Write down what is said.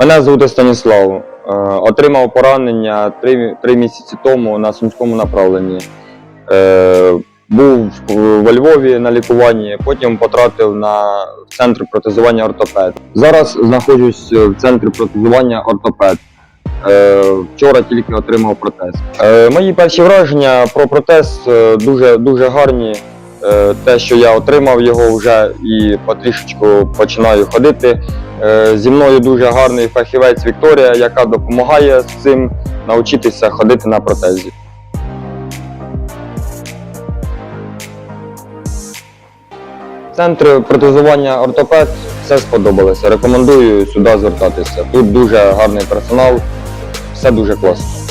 Мене звати Станіслав. Е, Отримав поранення три, три місяці тому на сумському направленні. Е, Був во Львові на лікуванні, потім потратив на центр протезування ортопед. Зараз знаходжусь в центрі протезування ортопед. Е, Вчора тільки отримав протез. Мої перші враження про протез дуже, дуже гарні. Те, що я отримав його вже і потрішечку починаю ходити. Е, Зі мною дуже гарний фахівець Вікторія, яка допомагає з цим навчитися ходити на протезі. Центр протезування ортопед все сподобалося. Рекомендую сюди звертатися. Тут дуже гарний персонал, все дуже класно.